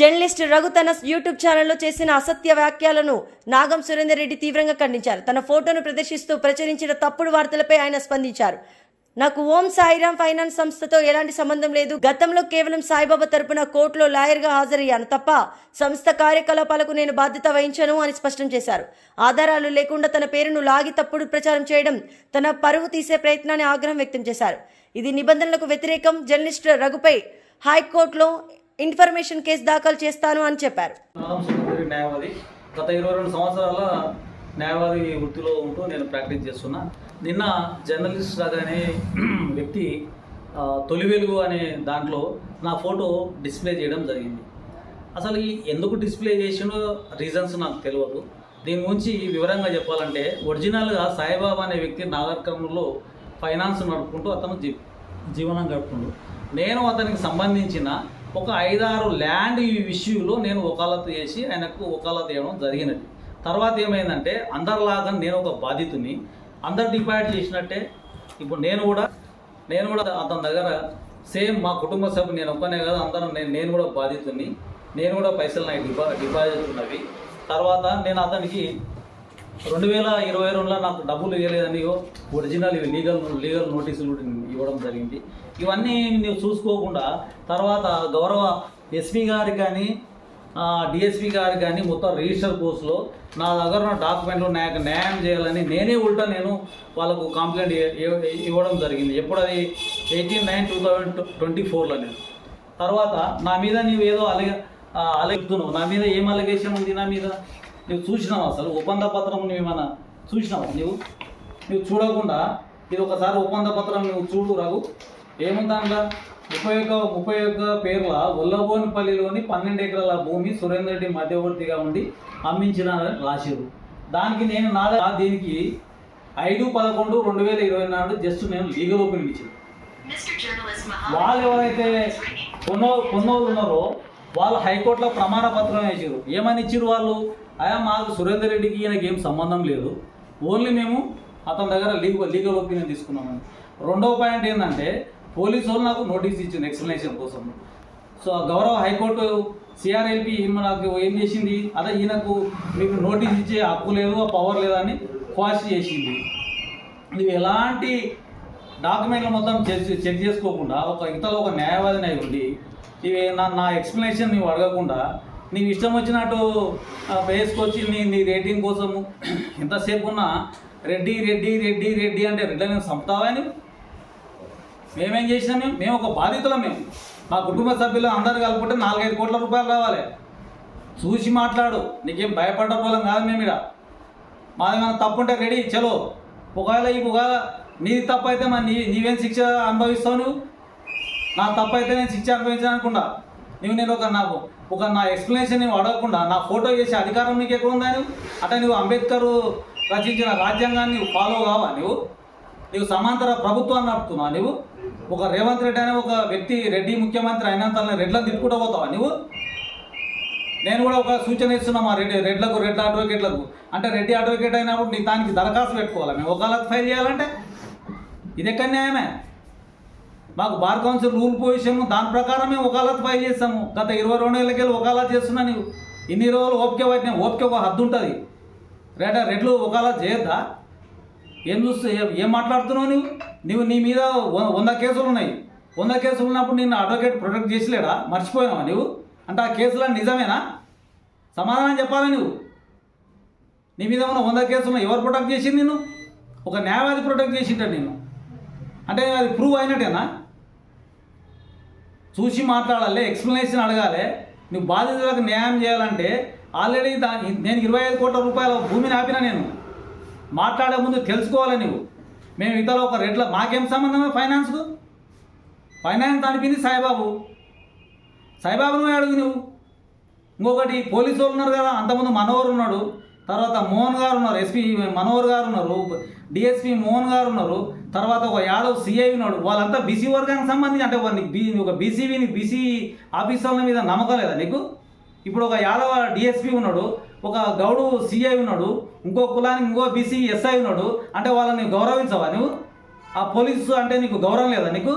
Journalist Raghu తన YouTube ఛానల్లో చేసిన అసత్య వ్యాఖ్యలను నాగం సురేందర్ రెడ్డి తీవ్రంగా ఖండించారు. తన ఫోటోను ప్రదర్శిస్తూ ప్రచురించిన తప్పుడు వార్తలపై ఆయన స్పందించారు. నాకు ఓం సాయిరామ్ ఫైనాన్స్ సంస్థతో ఎలాంటి సంబంధం లేదు. గతంలో కేవలం సాయిబాబా తరపున కోర్టులో లాయర్గా హాజరయ్యాను తప్ప సంస్థ కార్యకలాపాలకు నేను బాధ్యత వహించను అని స్పష్టం చేశారు. ఆధారాలు లేకుండా తన పేరును లాగి తప్పుడు ప్రచారం చేయడం తన పరువు తీసే ప్రయత్నాన్ని ఆగ్రహం వ్యక్తం చేశారు. ఇది నిబంధనలకు వ్యతిరేకం. జర్నలిస్ట్ రఘుపై హైకోర్టులో ఇన్ఫర్మేషన్ కేసు దాఖలు చేస్తాను అని చెప్పారు. న్యాయవాది. గత ఇరవై రెండు సంవత్సరాల న్యాయవాది వృత్తిలో ఉంటూ నేను ప్రాక్టీస్ చేస్తున్నా. నిన్న జర్నలిస్ట్ రాజు అనే వ్యక్తి తొలి వెలుగు అనే దాంట్లో నా ఫోటో డిస్ప్లే చేయడం జరిగింది. అసలు ఈ ఎందుకు డిస్ప్లే చేసినో రీజన్స్ నాకు తెలియదు దీని గురించి వివరంగా చెప్పాలంటే ఒరిజినల్గా సాయిబాబా అనే వ్యక్తి నాగరికంలో ఫైనాన్స్ నడుపుకుంటూ అతను జీ జీవనం గడుపుకుంటూ నేను అతనికి సంబంధించిన ఒక ఐదారు ల్యాండ్ ఈ ఇష్యూలో నేను వకాలత్ చేసి ఆయనకు వకాలత్ ఇవ్వడం జరిగినది. తర్వాత ఏమైందంటే అందరిలాగా నేను ఒక బాధితుని అందరు డిపాజిట్ చేసినట్టే. ఇప్పుడు నేను కూడా నేను కూడా అతని దగ్గర సేమ్ మా కుటుంబ సభ్యులు నేను ఒక్కనే కదా అందరం నేను నేను కూడా బాధితుని నేను కూడా పైసలు నాకు డిపా డిపాజిట్ ఉన్నవి. తర్వాత నేను అతనికి రెండు వేల ఇరవై రెండులో నాకు డబ్బులు ఇవ్వలేదని ఒరిజినల్ ఇవి లీగల్ లీగల్ నోటీసులు కూడా ఇవ్వడం జరిగింది. ఇవన్నీ నువ్వు చూసుకోకుండా తర్వాత గౌరవ ఎస్పీ గారు కానీ డిఎస్పీ గారు కానీ మొత్తం రిజిస్టర్ కోర్సులో నా దగ్గర ఉన్న డాక్యుమెంట్లు నాకు న్యాయం చేయాలని నేనే ఉల్టా నేను వాళ్ళకు కంప్లైంట్ ఇవ్వడం జరిగింది. ఎప్పుడు అది eighteen nine two thousand twenty ఫోర్లో నేను. తర్వాత నా మీద నీవు ఏదో అలగ అలెగుతున్నావు. నా మీద ఏం అలిగేషన్ ఉంది నా మీద? నువ్వు చూసినావు అసలు? ఒప్పంద పత్రం నువ్వు ఏమైనా చూసినావు నువ్వు నువ్వు చూడకుండా ఇది ఒకసారి ఒప్పంద పత్రం నువ్వు చూడు రాగు ఏముందా ముప్పై ఒక్క ముప్పై ఒక్క పేర్ల ఒల్లబోనిపల్లిలోని పన్నెండు ఎకరాల భూమి సురేందర్ రెడ్డి మధ్యవర్తిగా ఉండి అమ్మించిన రాసిరు దానికి నేను నా దీనికి ఐదు పదకొండు రెండు వేల ఇరవై నాడు జస్ట్ నేను లీగల్ ఓపెనింగ్ ఇచ్చాను. వాళ్ళు ఎవరైతే. కొన్నో కొన్నోళ్ళు ఉన్నారో వాళ్ళు హైకోర్టులో ప్రమాణ పత్రం వేసారు ఏమని ఇచ్చారు వాళ్ళు? అయా మాకు సురేందర్ రెడ్డికి ఈయనకి ఏం సంబంధం లేదు. ఓన్లీ మేము అతని దగ్గర లీగల్ లీగల్ ఒపీనియన్ తీసుకున్నామని రెండవ పాయింట్ ఏంటంటే పోలీసు వాళ్ళు నాకు నోటీస్ ఇచ్చింది ఎక్స్ప్లెనేషన్ కోసం. సో ఆ గౌరవ హైకోర్టు సిఆర్ఎల్పి నాకు ఏం చేసింది? అదే ఈయనకు మీకు నోటీస్ ఇచ్చే హక్కు లేదు ఆ పవర్ లేదని క్వాష్ చేసింది. నువ్వు ఎలాంటి డాక్యుమెంట్లు మొత్తం చెక్ చెక్ చేసుకోకుండా ఒక ఇంతలో ఒక న్యాయవాదిని అయి ఉండి ఇవి నా నా ఎక్స్ప్లెనేషన్ నీవు అడగకుండా నీకు ఇష్టం వచ్చినట్టు వేసుకొచ్చి నీ నీ రేటింగ్ కోసము ఎంతసేపు ఉన్నా రెడ్డి రెడ్డి రెడ్డి రెడ్డి అంటే రెడ్డి నేను చంపుతావా నువ్వు మేమేం చేసినాం మేము? మేము ఒక బాధితులం మేము. మా కుటుంబ సభ్యులు అందరు కలుపుకుంటే నాలుగైదు కోట్ల రూపాయలు రావాలి. చూసి మాట్లాడు. నీకేం భయపడ్డ వాళ్ళం కాదు మేము ఇక్కడ మాది తప్పు ఉంటే రెడీ చలో. ఒకవేళ ఈ ఒకవేళ నీది తప్పు అయితే మరి నీ నీవేం శిక్ష అనుభవిస్తావు నువ్వు? నా తప్పు అయితే నేను శిక్ష అనుభవించాను అనుకుంటా. నువ్వు నేను ఒక నాకు ఒక నా ఎక్స్ప్లెనేషన్ నువ్వు అడగకుండా నా ఫోటో చేసే అధికారం నీకు ఎక్కడ ఉందా నువ్వు అంటే నువ్వు అంబేద్కర్ రచించిన రాజ్యాంగాన్ని నువ్వు ఫాలో కావా నువ్వు నువ్వు సమాంతర ప్రభుత్వాన్ని నడుపుతున్నావు నువ్వు ఒక రేవంత్ రెడ్డి అనే ఒక వ్యక్తి రెడ్డి ముఖ్యమంత్రి అయినంత రెడ్లను తిప్పుకుంటూ పోతావా నువ్వు నేను కూడా ఒక సూచన ఇస్తున్నా మా రెడ్డి రెడ్లకు రెడ్ల అడ్వకేట్లకు అంటే రెడ్డి అడ్వకేట్ అయినప్పుడు నీ దానికి దరఖాస్తు పెట్టుకోవాలి? మేము ఒకళ్ళకి ఫైల్ చేయాలంటే? ఇది ఎక్కడ న్యాయమే? మాకు బార్ కౌన్సిల్ రూల్ పొజిషన్ దాని ప్రకారం మేము వకాలత్ ఫైల్ చేస్తాము గత ఇరవై రెండు ఏళ్ళకెళ్ళి వకాలత్ చేస్తున్నా నీవు. ఇన్ని రోజులు ఓపిక పట్టిన ఓపిక ఒక హద్దు ఉంటుంది. రెడ్ రెట్లు వకాలత్ చేయొద్దా? ఏం చూస్తూ ఏం- మాట్లాడుతున్నావు నువ్వు నువ్వు నీ మీద వంద కేసులు ఉన్నాయి. వంద కేసులు ఉన్నప్పుడు నిన్ను అడ్వకేట్ ప్రొటెక్ట్ చేసలేడా? మర్చిపోయావా నువ్వు అంటే ఆ కేసులు నిజమేనా? సమాధానం చెప్పాలి నువ్వు నీ మీద ఉన్న వంద కేసులు ఎవరు ప్రొటెక్ట్ చేసింది నిన్ను? ఒక న్యాయవాది ప్రొటెక్ట్ చేసింటాడు నేను అంటే అది ప్రూవ్ అయినట్టేనా? చూసి మాట్లాడాలి ఎక్స్ప్లెనేషన్ అడగాలి. నువ్వు బాధితులకు న్యాయం చేయాలంటే ఆల్రెడీ దా నేను ఇరవై ఐదు కోట్ల రూపాయల భూమిని ఆపిన నేను. మాట్లాడే ముందు తెలుసుకోవాలి నువ్వు మేము ఇతర ఒక రెట్ల మాకేం సంబంధమే ఫైనాన్స్కు ఫైనాన్స్ అనిపింది సాయిబాబు. సాయిబాబును అడుగు నువ్వు ఇంకొకటి పోలీసు వాళ్ళు ఉన్నారు కదా అంతకుముందు మనోహర్ ఉన్నాడు. తర్వాత మోహన్ గారు ఉన్నారు ఎస్పీ మనోహర్ గారు ఉన్నారు డిఎస్పీ మోహన్ గారు ఉన్నారు తర్వాత ఒక యాదవ్ సిఐ ఉన్నాడు. వాళ్ళంతా బీసీ వర్గానికి సంబంధించి అంటే వాళ్ళకి బీ ఒక బీసీబీని బీసీ ఆఫీసర్ల మీద నమ్మకం లేదా నీకు? ఇప్పుడు ఒక యాదవ డిఎస్పీ ఉన్నాడు ఒక గౌడు సిఐ ఉన్నాడు ఇంకో కులానికి ఇంకో బీసీ ఎస్ఐ ఉన్నాడు అంటే వాళ్ళని గౌరవించవా నువ్వు ఆ పోలీసు అంటే నీకు గౌరవం లేదా నీకు?